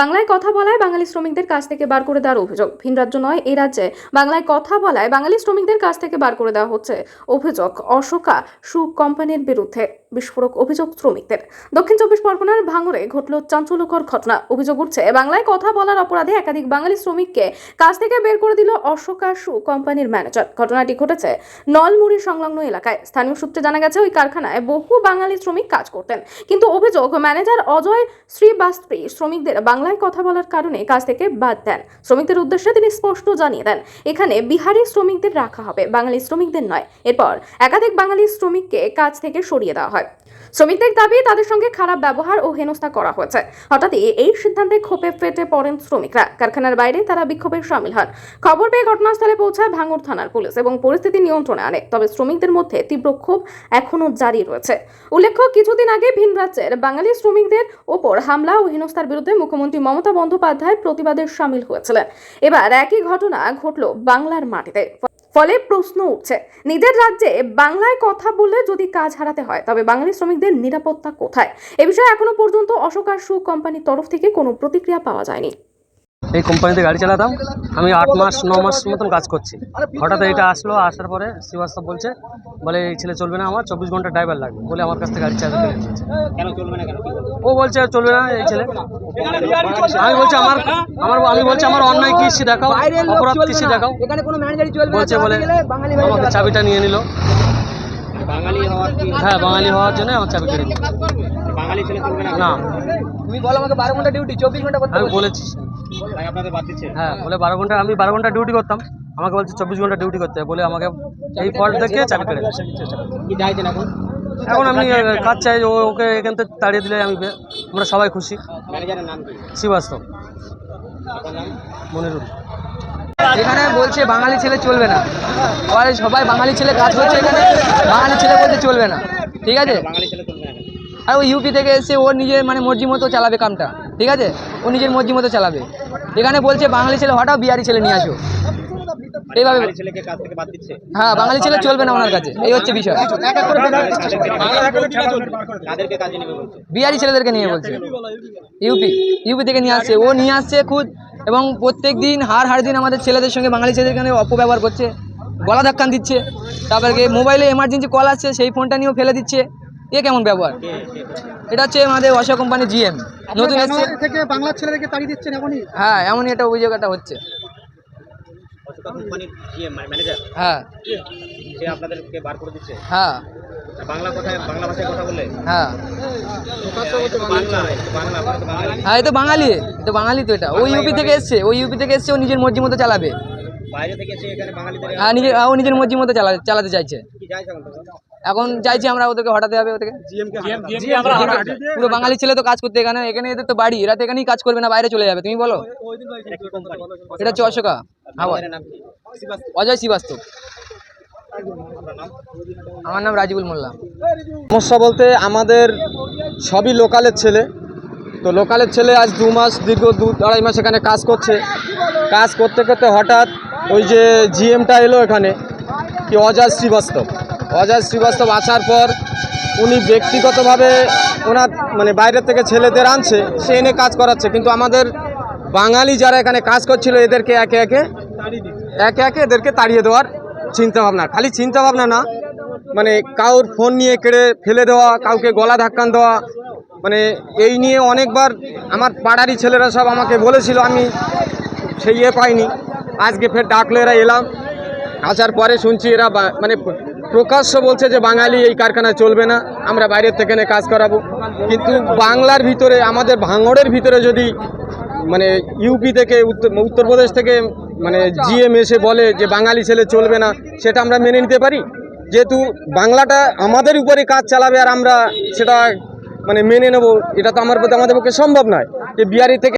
বাংলায় কথা বলায় বাঙালি শ্রমিকদের কাছ থেকে বার করে দেওয়ার অভিযোগ। ভিন রাজ্য নয় এই রাজ্যে বাংলায় কথা বলায় বাঙালি শ্রমিকদের কাছ থেকে বার করে দেওয়া হচ্ছে অভিযোগ। অশোকা সু কোম্পানির বিরুদ্ধে বিস্ফোরক অভিযোগ শ্রমিকদের। দক্ষিণ চব্বিশ পরগনার ভাঙড়ে ঘটল চাঞ্চল্যকর ঘটনা। অভিযোগ উঠছে, বাংলায় কথা বলার অপরাধে একাধিক বাঙালি শ্রমিককে কাজ থেকে বের করে দিল অশোকা সু কোম্পানির ম্যানেজার। ঘটনাটি ঘটেছে নলমুড়ি সংলগ্ন এলাকায়। স্থানীয় সূত্রে জানা গেছে, ওই কারখানায় বহু বাঙালি শ্রমিক কাজ করতেন। কিন্তু অভিযোগ, ম্যানেজার অজয় শ্রীবাস্ত্রী শ্রমিকদের বাংলায় কথা বলার কারণে কাজ থেকে বাদ দেন। শ্রমিকদের উদ্দেশ্যে তিনি স্পষ্ট জানিয়ে দেন, এখানে বিহারি শ্রমিকদের রাখা হবে, বাঙালি শ্রমিকদের নয়। এরপর একাধিক বাঙালি শ্রমিককে কাজ থেকে সরিয়ে দেওয়া হয়। শ্রমিকদের দাবি, তাদের সঙ্গে খারাপ ব্যবহার ও হেনস্থা করা হয়েছে। হঠাৎই এই সিদ্ধান্তে ক্ষোভে ফেটে পড়েন শ্রমিকরা। কারখানার বাইরে তারা বিক্ষোভে সামিল হন। খবর পেয়ে ঘটনাস্থলে পৌঁছায় ভাঙড় থানার পুলিশ এবং পরিস্থিতি নিয়ন্ত্রণে আনে। তবে শ্রমিকদের মধ্যে তীব্র ক্ষোভ এখনও জারি রয়েছে। উল্লেখ্য, কিছুদিন আগে ভিন রাজ্যের বাঙালি শ্রমিকদের ওপর হামলা ও হেনস্থার বিরুদ্ধে মুখ্যমন্ত্রী মমতা বন্দ্যোপাধ্যায় প্রতিবাদে সামিল হয়েছিলেন। এবার একই ঘটনা ঘটল বাংলার মাটিতে। ফলে প্রশ্ন উঠছে, নিজের রাজ্যে বাংলায় কথা বলে যদি কাজ হারাতে হয়, তবে বাঙালি শ্রমিকদের নিরাপত্তা কোথায়? এ বিষয়ে এখনও পর্যন্ত অশোক আর সু কোম্পানির তরফ থেকে কোনো প্রতিক্রিয়া পাওয়া যায়নি। এই কোম্পানিতে গাড়ি চালাতাম। আমি আট মাস ন মাস মতন কাজ করছি। হঠাৎ এটা আসলো আসার পরে শ্রীবাস্তব বলছে বলে এই ছেলে চলবে না আমার চব্বিশ ঘণ্টা ড্রাইভার লাগবে। বলে আমার কাছ থেকে গাড়ি চালাতে কেন চলবে না কেন? কি বলব? ও বলছে চলবে না এই ছেলে। আমি বলছি আমার আমার আমি বলছি আমার অন্যায় কৃষি দেখাও? অপরাধ কৃষি দেখাও? বলছে বলে আমাকে চাবিটা নিয়ে নিল। বাঙালি হওয়ার কি হ্যাঁ বাঙালি হওয়ার জন্য আমার চাবি কেড়ে নিল বাঙালি ছেলে না? না। তুমি বলো আমাকে বারো ঘণ্টা ডিউটি চব্বিশ ঘণ্টা করতে আমি। বলেছি। হ্যাঁ বলে বারো ঘণ্টা আমি বারো ঘণ্টা ডিউটি করতাম। আমাকে বলছে চব্বিশ ঘণ্টা ডিউটি করতে। বলে আমাকে এই ফল থেকে চাবি কেড়ে নিল। কি চাইছেন এখন? আমি কাজ চাই ও ওকে এখান থেকে তাড়িয়ে দিলে আমি আমরা সবাই খুশি। শ্রীবাস্তব। মনিরুল। এখানে বলছে বাঙালি ছেলে চলবে না। আবার সবাই বাঙালি ছেলে কাজ করছে এখানে বাঙালি ছেলে বলতে চলবে না। ঠিক আছে? আর ওই ইউপি থেকে এসে ওর নিজের মানে মর্জি মতো চালাবে কামটা। ঠিক আছে? ও নিজের মর্জি মতো চালাবে। এখানে বলছে বাঙালি ছেলে হঠাৎ বিহারি ছেলে নিয়ে আসো। এইভাবে হ্যাঁ বাঙালি ছেলে চলবে না ওনার কাছে। এই হচ্ছে বিষয়। বিহারি ছেলেদেরকে নিয়ে বলছে। ইউপি ইউপি থেকে নিয়ে আসছে। ও নিয়ে আসছে খুদ এবং প্রত্যেক দিন হার হার দিন আমাদের ছেলেদের সঙ্গে বাঙালি ছেলেদের এখানে অপব্যবহার করছে। গলা ধাক্কান দিচ্ছে। তারপরে গিয়ে মোবাইলে এমার্জেন্সি কল আসছে সেই ফোনটা নিয়েও ফেলে দিচ্ছে। এ কেমন ব্যবহার? এটা হচ্ছে আমাদের অশোক কোম্পানি জিএম নতুন এসছে। থেকে বাংলার ছেলেদেরকে তাড়িয়ে দিচ্ছেন এখনই? হ্যাঁ এমনই একটা অভিযোগ একটা হচ্ছে হ্যাঁ। সে আপনাদেরকে বার করে দিচ্ছে? হ্যাঁ। বাংলা কথায় বাংলা ভাষায় কথা বললে? হ্যাঁ। এটা তো বাংলা এটা তো বাংলা আপনারা তো বাঙালি। হ্যাঁ এই তো বাঙালি তো বাঙালি তো এটা ওই ইউপি থেকে এসছে। ওই ইউপি থেকে এসছে ও নিজের মর্জি মতো চালাবে। বাইরে থেকে এসে এখানে বাঙালিদের হ্যাঁ নিজের ও নিজের মর্জি মতো চালা চালাতে চাইছে। কি চাইছে এখন চাইছি আমরা ওদেরকে হটাতে হবে ওদেরকে পুরো বাঙালি ছেলে তো কাজ করতে এখানে এখানে এদের তো বাড়ি এরা তো এখানেই কাজ করবে না বাইরে চলে যাবে তুমি বলো। এটা হচ্ছে অশোকা। কি অজয় শ্রীবাস্তব। আমার নাম রাজিবুল মোল্লা। সমস্যা বলতে আমাদের সবই লোকালের ছেলে। তো লোকালের ছেলে আজ দু মাস দীর্ঘ দু আড়াই মাস এখানে কাজ করছে। কাজ করতে করতে হঠাৎ ওই যে জিএমটা এলো এখানে কি অজয় শ্রীবাস্তব। অজয় শ্রীবাস্তব আসার পর উনি ব্যক্তিগতভাবে ওনার মানে বাইরে থেকে ছেলেদের আনছে, সে এনে কাজ করাচ্ছে। কিন্তু আমাদের বাঙালি যারা এখানে কাজ করছিল, এদেরকে একে একে একে একে এদেরকে তাড়িয়ে দেওয়ার চিন্তাভাবনা। খালি চিন্তাভাবনা না মানে কাউর ফোন নিয়ে কেড়ে ফেলে দেওয়া, কাউকে গলা ধাক্কান দেওয়া মানে এই নিয়ে অনেকবার আমার পাড়ারই ছেলেরা সব আমাকে বলেছিল, আমি সেই ইয়ে পাইনি। আজকে ফের ডাকলো, এরা এলাম। আসার পরে শুনছি এরা মানে প্রকাশ্য বলছে যে বাঙালি এই কারখানায় চলবে না, আমরা বাইরের থেকে এনে কাজ করাবো। কিন্তু বাংলার ভিতরে, আমাদের ভাঙড়ের ভিতরে যদি মানে ইউপি থেকে উত্তর, উত্তরপ্রদেশ থেকে মানে জিএম এসে বলে যে বাঙালি ছেলে চলবে না, সেটা আমরা মেনে নিতে পারি? যেহেতু বাংলাটা আমাদের উপরে কাজ চালাবে আর আমরা সেটা মানে মেনে নেব, এটা তো আমার আমাদের পক্ষে সম্ভব নয়। যে বিহারি থেকে